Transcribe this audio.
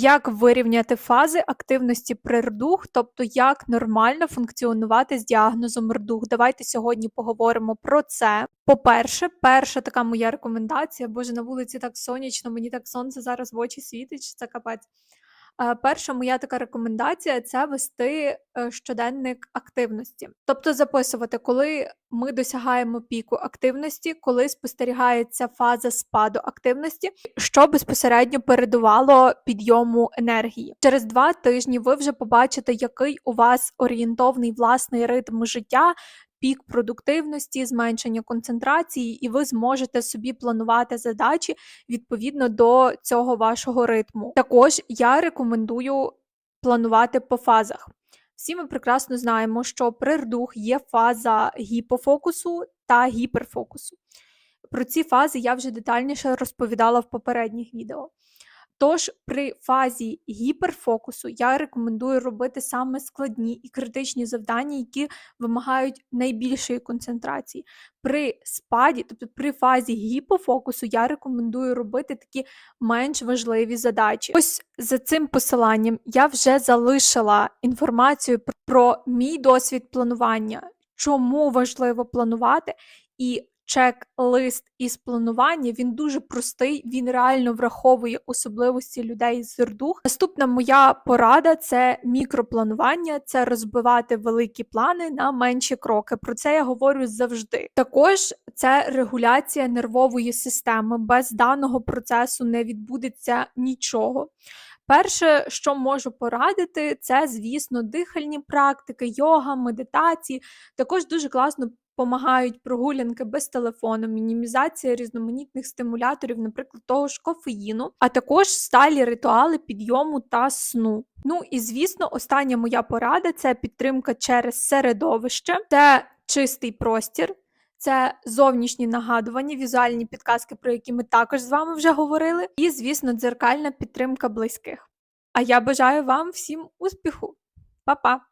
Як вирівняти фази активності при РДУХ, тобто як нормально функціонувати з діагнозом РДУХ? Давайте сьогодні поговоримо про це. По-перше, перша така моя рекомендація, боже, на вулиці так сонячно, мені так сонце зараз в очі світить, що це капець. Е, Перша моя така рекомендація це вести е, щоденник активності, тобто записувати, коли ми досягаємо піку активності, коли спостерігається фаза спаду активності, що безпосередньо передувало підйому енергії. Через два тижні ви вже побачите, який у вас орієнтовний власний ритм життя. Пік продуктивності, зменшення концентрації, і ви зможете собі планувати задачі відповідно до цього вашого ритму. Також я рекомендую планувати по фазах. Всі ми прекрасно знаємо, що при РДУХ є фаза гіпофокусу та гіперфокусу. Про ці фази я вже детальніше розповідала в попередніх відео. Тож при фазі гіперфокусу я рекомендую робити саме складні і критичні завдання, які вимагають найбільшої концентрації. При спаді, тобто при фазі гіпофокусу, я рекомендую робити такі менш важливі задачі. Ось за цим посиланням я вже залишила інформацію про мій досвід планування, чому важливо планувати, і чек-лист із планування він дуже простий, він реально враховує особливості людей з РДУХ. Наступна моя порада це мікропланування, це розбивати великі плани на менші кроки. Про це я говорю завжди. Також це регуляція нервової системи. Без даного процесу не відбудеться нічого. Перше, що можу порадити, це, звісно, дихальні практики, йога, медитації. Також дуже класно допомагають прогулянки без телефону, мінімізація різноманітних стимуляторів, наприклад, того ж кофеїну, а також сталі ритуали підйому та сну. Ну і звісно, остання моя порада це підтримка через середовище, це чистий простір. Це зовнішні нагадування, візуальні підказки, про які ми також з вами вже говорили, і, звісно, дзеркальна підтримка близьких. А я бажаю вам всім успіху! Па-па!